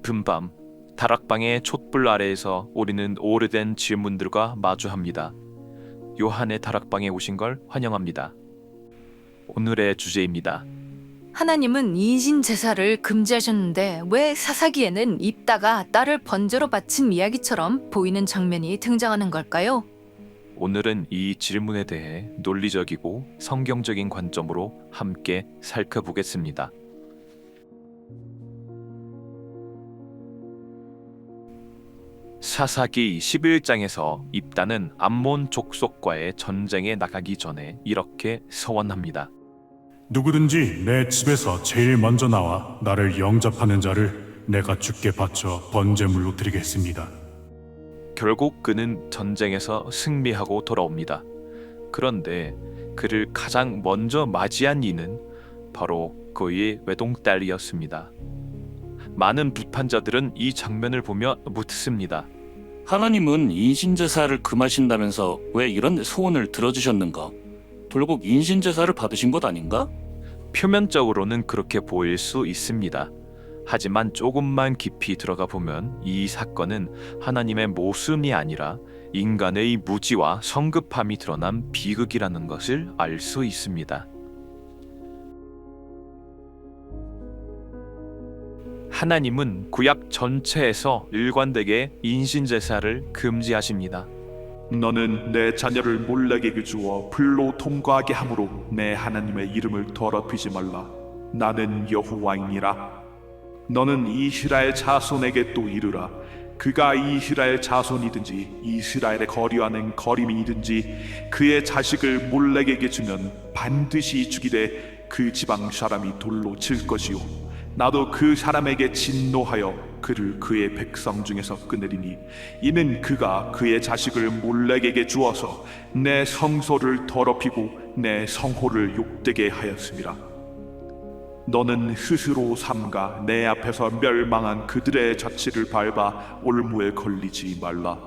깊은 밤 다락방의 촛불 아래에서 우리는 오래된 질문들과 마주합니다. 요한의 다락방에 오신 걸 환영합니다. 오늘의 주제입니다. 하나님은 인신 제사를 금지하셨는데 왜 사사기에는 입다가 딸을 번제로 바친 이야기처럼 보이는 장면이 등장하는 걸까요? 오늘은 이 질문에 대해 논리적이고 성경적인 관점으로 함께 살펴보겠습니다. 사사기 11장에서 입다는 암몬 족속과의 전쟁에 나가기 전에 이렇게 서원합니다. 누구든지 내 집에서 제일 먼저 나와 나를 영접하는 자를 내가 주께 바쳐 번제물로 드리겠습니다. 결국 그는 전쟁에서 승리하고 돌아옵니다. 그런데 그를 가장 먼저 맞이한 이는 바로 그의 외동딸이었습니다. 많은 비판자들은 이 장면을 보며 묻습니다. 하나님은 인신제사를 금하신다면서 왜 이런 소원을 들어주셨는가? 결국 인신제사를 받으신 것 아닌가? 표면적으로는 그렇게 보일 수 있습니다. 하지만 조금만 깊이 들어가 보면 이 사건은 하나님의 모순이 아니라 인간의 무지와 성급함이 드러난 비극이라는 것을 알 수 있습니다. 하나님은 구약 전체에서 일관되게 인신제사를 금지하십니다. 너는 내 자녀를 몰래에게 주어 불로 통과하게 함으로 내 하나님의 이름을 더럽히지 말라. 나는 여호와이니라. 너는 이스라엘 자손에게 또 이르라. 그가 이스라엘 자손이든지 이스라엘의 거류하는 거림이든지 그의 자식을 몰래에게 주면 반드시 죽이되 그 지방 사람이 돌로 칠 것이요. 나도 그 사람에게 진노하여 그를 그의 백성 중에서 끊으리니 이는 그가 그의 자식을 몰렉에게 주어서 내 성소를 더럽히고 내 성호를 욕되게 하였습니다. 너는 스스로 삼가 내 앞에서 멸망한 그들의 자취를 밟아 올무에 걸리지 말라.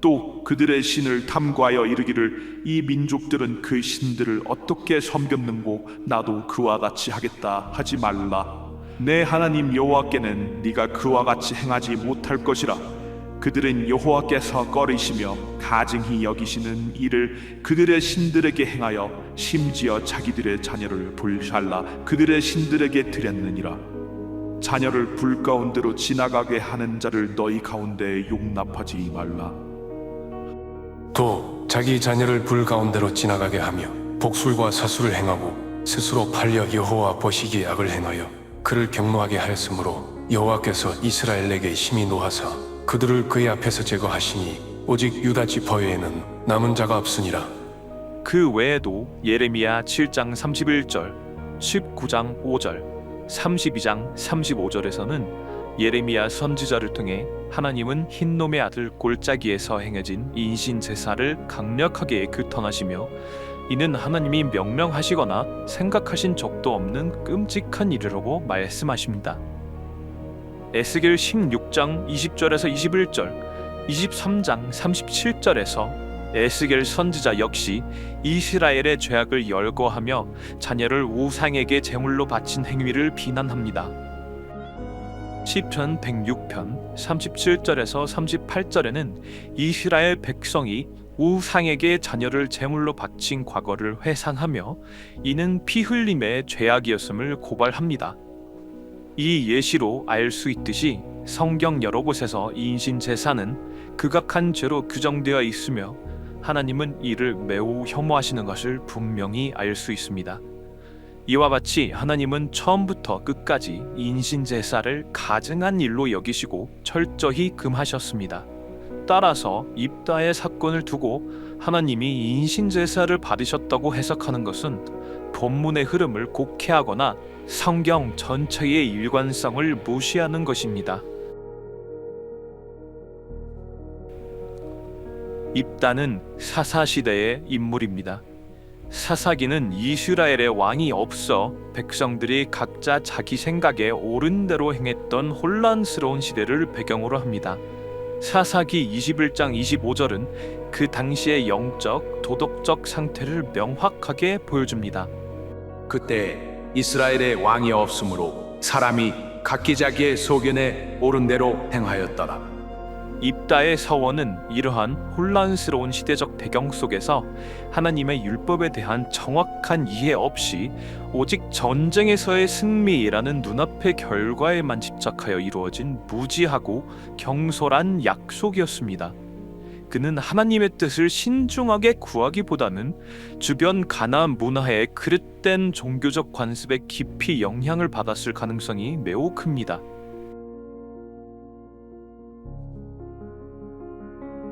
또 그들의 신을 탐구하여 이르기를 이 민족들은 그 신들을 어떻게 섬겼는고 나도 그와 같이 하겠다 하지 말라. 내 하나님 여호와께는 네가 그와 같이 행하지 못할 것이라. 그들은 여호와께서 꺼리시며 가증히 여기시는 일을 그들의 신들에게 행하여 심지어 자기들의 자녀를 불살라 그들의 신들에게 드렸느니라. 자녀를 불 가운데로 지나가게 하는 자를 너희 가운데 용납하지 말라. 또 자기 자녀를 불 가운데로 지나가게 하며 복술과 사술을 행하고 스스로 팔려 여호와 보시기에 악을 행하여 그를 경노하게 하였으므로 여호와께서 이스라엘에게 심히 노하사 그들을 그의 앞에서 제거하시니 오직 유다 지파 외에는 남은 자가 없으니라. 그 외에도 예레미야 7장 31절, 19장 5절, 32장 35절에서는 예레미야 선지자를 통해 하나님은 흰놈의 아들 골짜기에서 행해진 인신 제사를 강력하게 규탄하시며 이는 하나님이 명령하시거나 생각하신 적도 없는 끔찍한 일이라고 말씀하십니다. 에스겔 16장 20절에서 21절, 23장 37절에서 에스겔 선지자 역시 이스라엘의 죄악을 열거하며 자녀를 우상에게 제물로 바친 행위를 비난합니다. 시편 106편 37절에서 38절에는 이스라엘 백성이 우상에게 자녀를 제물로 바친 과거를 회상하며 이는 피 흘림의 죄악이었음을 고발합니다. 이 예시로 알 수 있듯이 성경 여러 곳에서 인신 제사는 극악한 죄로 규정되어 있으며 하나님은 이를 매우 혐오하시는 것을 분명히 알 수 있습니다. 이와 같이 하나님은 처음부터 끝까지 인신 제사를 가증한 일로 여기시고 철저히 금하셨습니다. 따라서 입다의 사건을 두고 하나님이 인신 제사를 받으셨다고 해석하는 것은 본문의 흐름을 곡해하거나 성경 전체의 일관성을 무시하는 것입니다. 입다는 사사 시대의 인물입니다. 사사기는 이스라엘의 왕이 없어 백성들이 각자 자기 생각에 옳은 대로 행했던 혼란스러운 시대를 배경으로 합니다. 사사기 21장 25절은 그 당시의 영적, 도덕적 상태를 명확하게 보여줍니다. 그때 이스라엘의 왕이 없으므로 사람이 각기 자기의 소견에 옳은 대로 행하였더라. 입다의 서원은 이러한 혼란스러운 시대적 배경 속에서 하나님의 율법에 대한 정확한 이해 없이 오직 전쟁에서의 승리라는 눈앞의 결과에만 집착하여 이루어진 무지하고 경솔한 약속이었습니다. 그는 하나님의 뜻을 신중하게 구하기보다는 주변 가나안 문화의 그릇된 종교적 관습에 깊이 영향을 받았을 가능성이 매우 큽니다.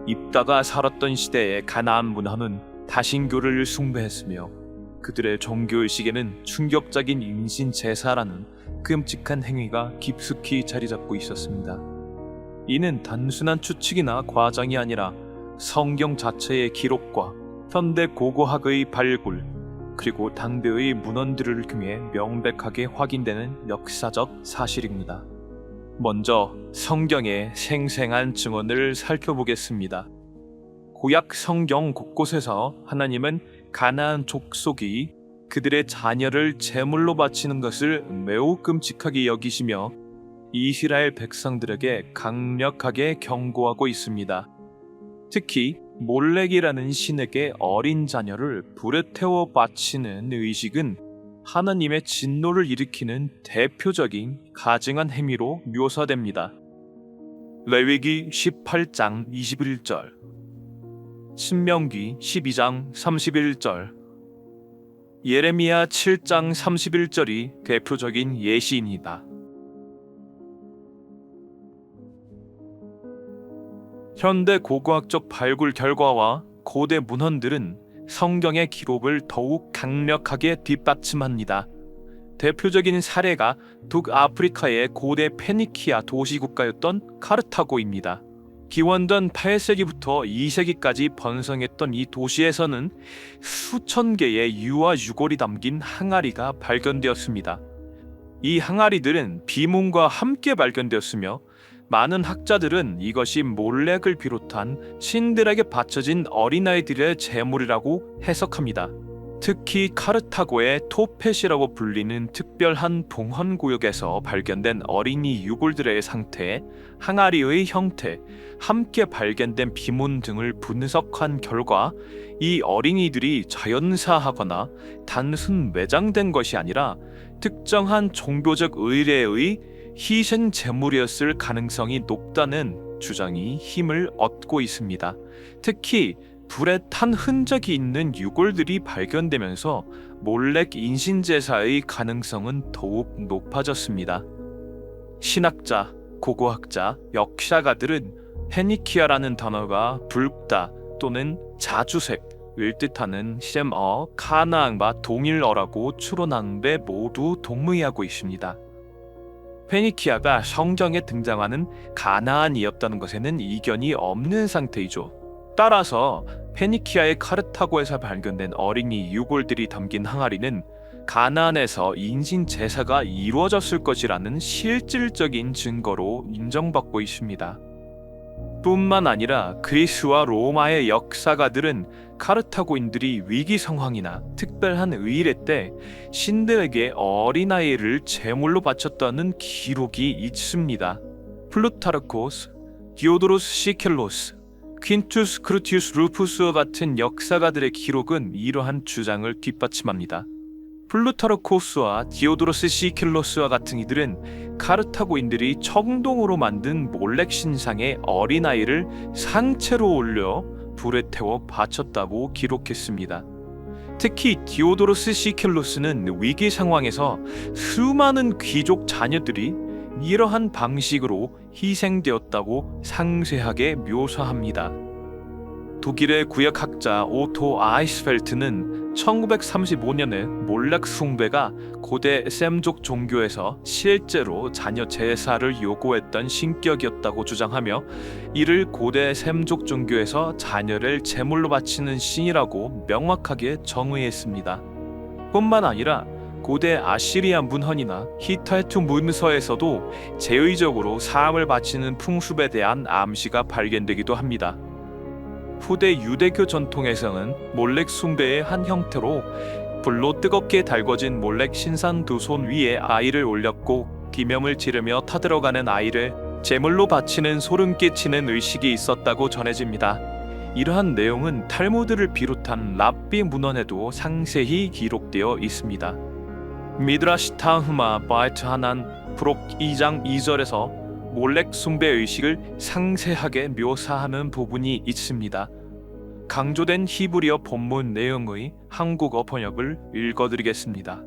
입다가 살았던 시대의 가나안 문화는 다신교를 숭배했으며 그들의 종교의식에는 충격적인 인신 제사라는 끔찍한 행위가 깊숙이 자리 잡고 있었습니다. 이는 단순한 추측이나 과장이 아니라 성경 자체의 기록과 현대 고고학의 발굴 그리고 당대의 문헌들을 통해 명백하게 확인되는 역사적 사실입니다. 먼저 성경의 생생한 증언을 살펴보겠습니다. 구약 성경 곳곳에서 하나님은 가나안 족속이 그들의 자녀를 제물로 바치는 것을 매우 끔찍하게 여기시며 이스라엘 백성들에게 강력하게 경고하고 있습니다. 특히 몰렉이라는 신에게 어린 자녀를 불에 태워 바치는 의식은 하나님의 진노를 일으키는 대표적인 가증한 행위로 묘사됩니다. 레위기 18장 21절 신명기 12장 31절 예레미야 7장 31절이 대표적인 예시입니다. 현대 고고학적 발굴 결과와 고대 문헌들은 성경의 기록을 더욱 강력하게 뒷받침합니다. 대표적인 사례가 북아프리카의 고대 페니키아 도시국가였던 카르타고입니다. 기원전 8세기부터 2세기까지 번성했던 이 도시에서는 수천 개의 유아 유골이 담긴 항아리가 발견되었습니다. 이 항아리들은 비문과 함께 발견되었으며 많은 학자들은 이것이 몰렉을 비롯한 신들에게 바쳐진 어린아이들의 제물이라고 해석합니다. 특히 카르타고의 토펫이라고 불리는 특별한 봉헌 구역에서 발견된 어린이 유골들의 상태, 항아리의 형태, 함께 발견된 비문 등을 분석한 결과 이 어린이들이 자연사하거나 단순 매장된 것이 아니라 특정한 종교적 의례의 희생 제물이었을 가능성이 높다는 주장이 힘을 얻고 있습니다. 특히 불에 탄 흔적이 있는 유골들이 발견되면서 몰렉 인신제사의 가능성은 더욱 높아졌습니다. 신학자, 고고학자, 역사가들은 헤니키아라는 단어가 붉다 또는 자주색을 뜻하는 셈어 카나안과 동일어라고 추론하는 데 모두 동의하고 있습니다. 페니키아가 성경에 등장하는 가나안이었다는 것에는 이견이 없는 상태이죠. 따라서 페니키아의 카르타고에서 발견된 어린이 유골들이 담긴 항아리는 가나안에서 인신 제사가 이루어졌을 것이라는 실질적인 증거로 인정받고 있습니다. 뿐만 아니라 그리스와 로마의 역사가들은 카르타고인들이 위기 상황이나 특별한 의례 때 신들에게 어린아이를 제물로 바쳤다는 기록이 있습니다. 플루타르코스, 디오도로스 시켈로스, 퀸투스 크루티우스 루푸스와 같은 역사가들의 기록은 이러한 주장을 뒷받침합니다. 플루타르코스와 디오도로스 시켈로스와 같은 이들은 카르타고인들이 청동으로 만든 몰렉 신상의 어린아이를 상체로 올려 불에 태워 바쳤다고 기록했습니다. 특히 디오도로스 시켈로스는 위기 상황에서 수많은 귀족 자녀들이 이러한 방식으로 희생되었다고 상세하게 묘사합니다. 독일의 구역학자 오토 아이스펠트는 1935년에 몰렉 숭배가 고대 셈족 종교에서 실제로 자녀 제사를 요구했던 신격이었다고 주장하며 이를 고대 셈족 종교에서 자녀를 제물로 바치는 신이라고 명확하게 정의했습니다. 뿐만 아니라 고대 아시리아 문헌이나 히타이트 문서에서도 제의적으로 사함을 바치는 풍습에 대한 암시가 발견되기도 합니다. 후대 유대교 전통에서는 몰렉 숭배의 한 형태로 불로 뜨겁게 달궈진 몰렉 신산 두 손 위에 아이를 올렸고 기명을 지르며 타들어가는 아이를 제물로 바치는 소름 끼치는 의식이 있었다고 전해집니다. 이러한 내용은 탈무드를 비롯한 랍비 문헌에도 상세히 기록되어 있습니다. 미드라시 타흐마 바이트 하난 프록 2장 2절에서 몰렉 숭배 의식을 상세하게 묘사하는 부분이 있습니다. 강조된 히브리어 본문 내용의 한국어 번역을 읽어드리겠습니다.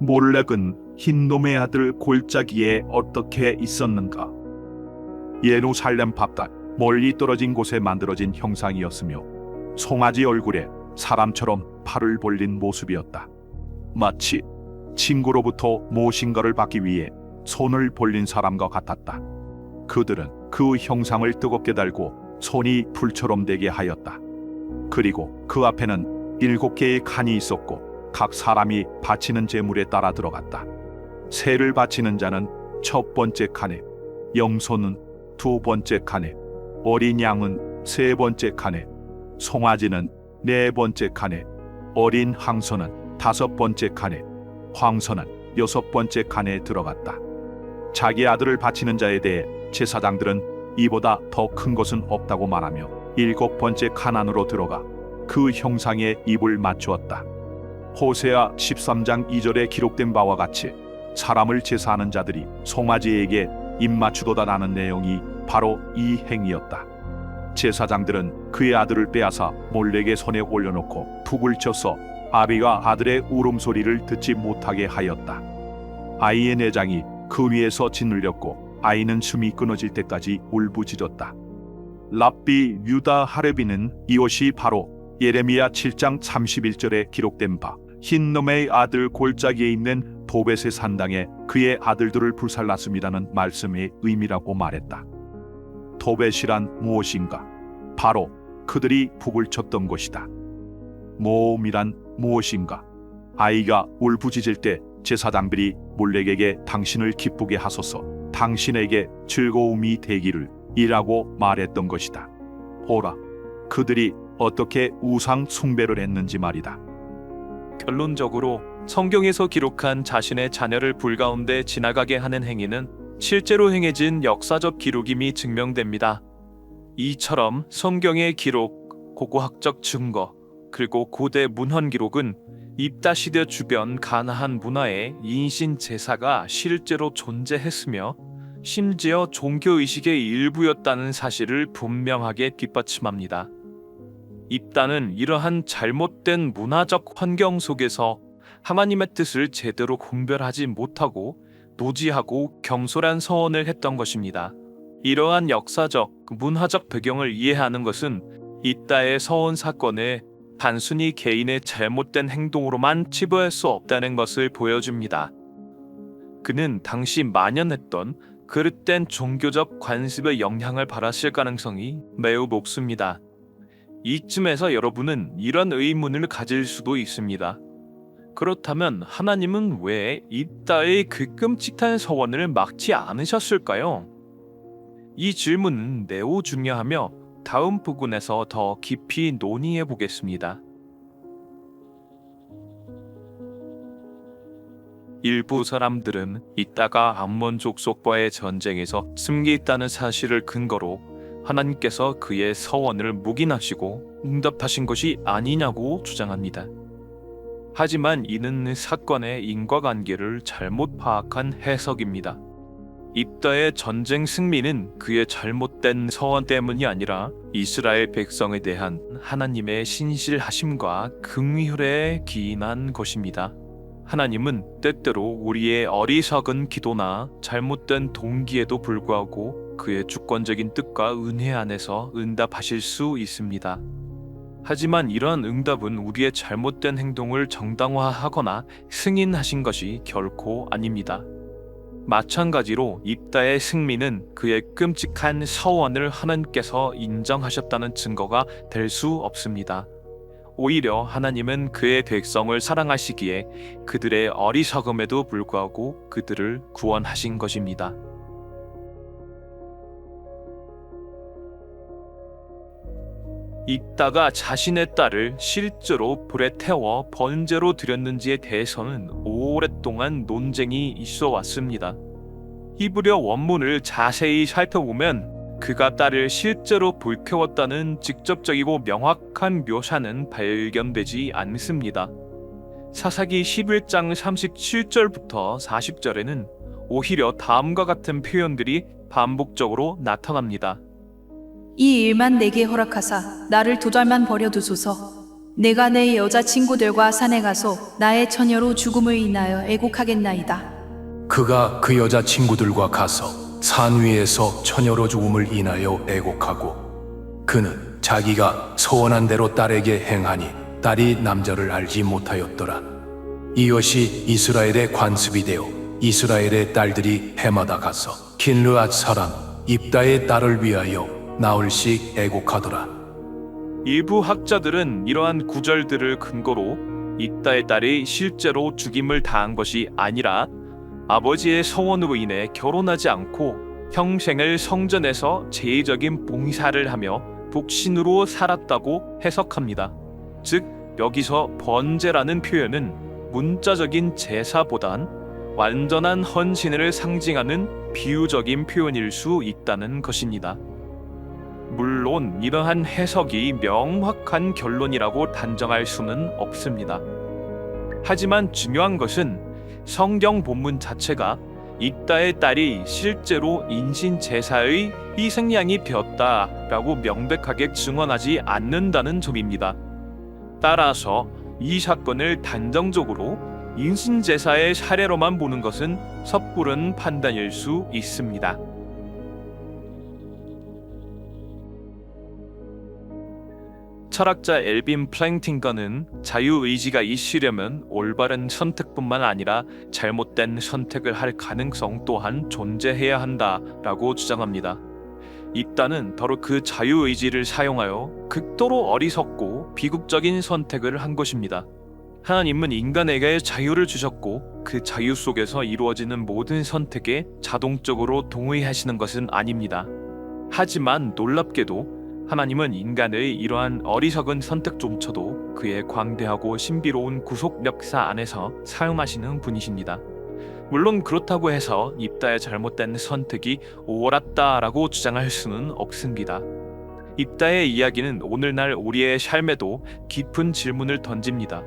몰렉은 흰놈의 아들 골짜기에 어떻게 있었는가? 예루살렘 밥단 멀리 떨어진 곳에 만들어진 형상이었으며 송아지 얼굴에 사람처럼 팔을 벌린 모습이었다. 마치 친구로부터 무엇인가를 받기 위해 손을 벌린 사람과 같았다. 그들은 그 형상을 뜨겁게 달고 손이 불처럼 되게 하였다. 그리고 그 앞에는 일곱 개의 칸이 있었고 각 사람이 바치는 제물에 따라 들어갔다. 새를 바치는 자는 첫 번째 칸에, 염소는 두 번째 칸에, 어린 양은 세 번째 칸에, 송아지는 네 번째 칸에, 어린 항소는 다섯 번째 칸에, 황소는 여섯 번째 칸에 들어갔다. 자기 아들을 바치는 자에 대해 제사장들은 이보다 더 큰 것은 없다고 말하며 일곱 번째 칸 안으로 들어가 그 형상에 입을 맞추었다. 호세아 13장 2절에 기록된 바와 같이 사람을 제사하는 자들이 송아지에게 입 맞추도다라는 내용이 바로 이 행위였다. 제사장들은 그의 아들을 빼앗아 몰렉의 손에 올려놓고 푹을 쳐서 아비가 아들의 울음소리를 듣지 못하게 하였다. 아이의 내장이 그 위에서 짓눌렸고 아이는 숨이 끊어질 때까지 울부짖었다. 랍비 유다 하레비는 이것이 바로 예레미야 7장 31절에 기록된 바 흰놈의 아들 골짜기에 있는 도벳의 산당에 그의 아들들을 불살랐음이라는 말씀의 의미라고 말했다. 도벳이란 무엇인가? 바로 그들이 북을 쳤던 것이다. 모음이란 무엇인가? 아이가 울부짖을 때 제사장들이 몰렉에게 당신을 기쁘게 하소서 당신에게 즐거움이 되기를 이라고 말했던 것이다. 오라, 그들이 어떻게 우상 숭배를 했는지 말이다. 결론적으로 성경에서 기록한 자신의 자녀를 불 가운데 지나가게 하는 행위는 실제로 행해진 역사적 기록임이 증명됩니다. 이처럼 성경의 기록, 고고학적 증거, 그리고 고대 문헌 기록은 입다 시대 주변 가나한 문화에 인신 제사가 실제로 존재했으며 심지어 종교 의식의 일부였다는 사실을 분명하게 뒷받침합니다. 입다는 이러한 잘못된 문화적 환경 속에서 하나님의 뜻을 제대로 공별하지 못하고 노지하고 경솔한 서원을 했던 것입니다. 이러한 역사적, 문화적 배경을 이해하는 것은 입다의 서원 사건에 단순히 개인의 잘못된 행동으로만 치부할 수 없다는 것을 보여줍니다. 그는 당시 만연했던 그릇된 종교적 관습의 영향을 받았을 가능성이 매우 높습니다. 이쯤에서 여러분은 이런 의문을 가질 수도 있습니다. 그렇다면 하나님은 왜 이따의 그 끔찍한 서원을 막지 않으셨을까요? 이 질문은 매우 중요하며 다음 부분에서 더 깊이 논의해 보겠습니다. 일부 사람들은 이따가 암몬 족속과의 전쟁에서 승리했다는 사실을 근거로 하나님께서 그의 서원을 묵인하시고 응답하신 것이 아니냐고 주장합니다. 하지만 이는 사건의 인과관계를 잘못 파악한 해석입니다. 입다의 전쟁 승리는 그의 잘못된 서원 때문이 아니라 이스라엘 백성에 대한 하나님의 신실하심과 긍휼에 기인한 것입니다. 하나님은 때때로 우리의 어리석은 기도나 잘못된 동기에도 불구하고 그의 주권적인 뜻과 은혜 안에서 응답하실 수 있습니다. 하지만 이러한 응답은 우리의 잘못된 행동을 정당화하거나 승인하신 것이 결코 아닙니다. 마찬가지로 입다의 승리는 그의 끔찍한 서원을 하나님께서 인정하셨다는 증거가 될 수 없습니다. 오히려 하나님은 그의 백성을 사랑하시기에 그들의 어리석음에도 불구하고 그들을 구원하신 것입니다. 입다가 자신의 딸을 실제로 불에 태워 번제로 드렸는지에 대해서는 오 오랫동안 논쟁이 있어 왔습니다. 히브리어 원문을 자세히 살펴보면 그가 딸을 실제로 불태웠다는 직접적이고 명확한 묘사는 발견되지 않습니다. 사사기 11장 37절부터 40절에는 오히려 다음과 같은 표현들이 반복적으로 나타납니다. 이 일만 내게 허락하사 나를 두 달만 버려두소서. 내가 내 여자 친구들과 산에 가서 나의 처녀로 죽음을 인하여 애곡하겠나이다. 그가 그 여자 친구들과 가서 산 위에서 처녀로 죽음을 인하여 애곡하고 그는 자기가 소원한 대로 딸에게 행하니 딸이 남자를 알지 못하였더라. 이것이 이스라엘의 관습이 되어 이스라엘의 딸들이 해마다 가서 킨르앗 사람 입다의 딸을 위하여 나흘씩 애곡하더라. 일부 학자들은 이러한 구절들을 근거로 입다의 딸이 실제로 죽임을 당한 것이 아니라 아버지의 서원으로 인해 결혼하지 않고 평생을 성전에서 제의적인 봉사를 하며 독신으로 살았다고 해석합니다. 즉 여기서 번제라는 표현은 문자적인 제사보단 완전한 헌신을 상징하는 비유적인 표현일 수 있다는 것입니다. 물론 이러한 해석이 명확한 결론이라고 단정할 수는 없습니다. 하지만 중요한 것은 성경 본문 자체가 입다의 딸이 실제로 인신 제사의 희생양이 되었다라고 명백하게 증언하지 않는다는 점입니다. 따라서 이 사건을 단정적으로 인신 제사의 사례로만 보는 것은 섣부른 판단일 수 있습니다. 철학자 엘빈 플랭팅건은 자유의지가 있으려면 올바른 선택뿐만 아니라 잘못된 선택을 할 가능성 또한 존재해야 한다라고 주장합니다. 입다는 바로 그 자유의지를 사용하여 극도로 어리석고 비극적인 선택을 한 것입니다. 하나님은 인간에게 자유를 주셨고 그 자유 속에서 이루어지는 모든 선택에 자동적으로 동의하시는 것은 아닙니다. 하지만 놀랍게도 하나님은 인간의 이러한 어리석은 선택조차도 그의 광대하고 신비로운 구속 역사 안에서 사용하시는 분이십니다. 물론 그렇다고 해서 입다의 잘못된 선택이 옳았다라고 주장할 수는 없습니다. 입다의 이야기는 오늘날 우리의 삶에도 깊은 질문을 던집니다.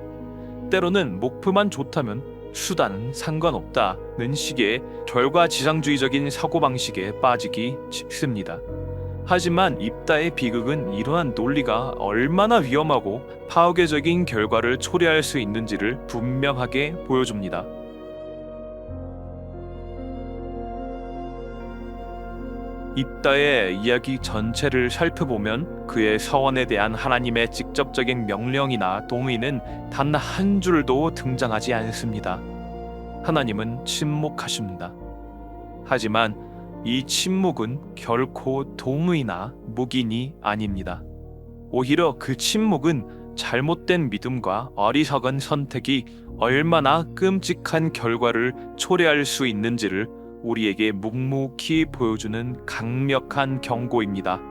때로는 목표만 좋다면 수단은 상관없다는 식의 결과지상주의적인 사고방식에 빠지기 쉽습니다. 하지만 입다의 비극은 이러한 논리가 얼마나 위험하고 파괴적인 결과를 초래할 수 있는지를 분명하게 보여줍니다. 입다의 이야기 전체를 살펴보면 그의 서원에 대한 하나님의 직접적인 명령이나 동의는 단 한 줄도 등장하지 않습니다. 하나님은 침묵하십니다. 하지만 이 침묵은 결코 동의나 묵인이 아닙니다. 오히려 그 침묵은 잘못된 믿음과 어리석은 선택이 얼마나 끔찍한 결과를 초래할 수 있는지를 우리에게 묵묵히 보여주는 강력한 경고입니다.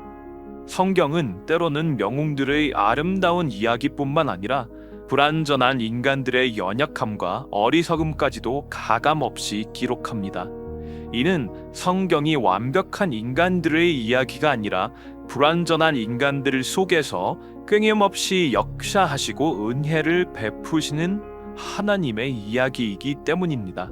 성경은 때로는 영웅들의 아름다운 이야기뿐만 아니라 불완전한 인간들의 연약함과 어리석음까지도 가감없이 기록합니다. 이는 성경이 완벽한 인간들의 이야기가 아니라 불완전한 인간들 속에서 끊임없이 역사하시고 은혜를 베푸시는 하나님의 이야기이기 때문입니다.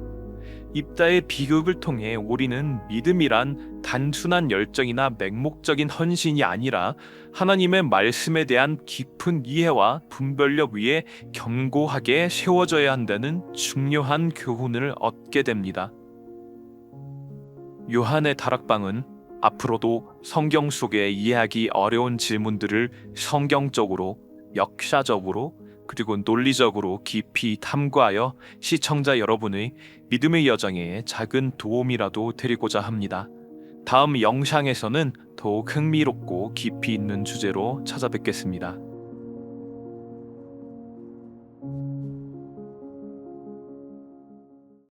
입다의 비극을 통해 우리는 믿음이란 단순한 열정이나 맹목적인 헌신이 아니라 하나님의 말씀에 대한 깊은 이해와 분별력 위에 견고하게 세워져야 한다는 중요한 교훈을 얻게 됩니다. 요한의 다락방은 앞으로도 성경 속에 이해하기 어려운 질문들을 성경적으로, 역사적으로, 그리고 논리적으로 깊이 탐구하여 시청자 여러분의 믿음의 여정에 작은 도움이라도 드리고자 합니다. 다음 영상에서는 더욱 흥미롭고 깊이 있는 주제로 찾아뵙겠습니다.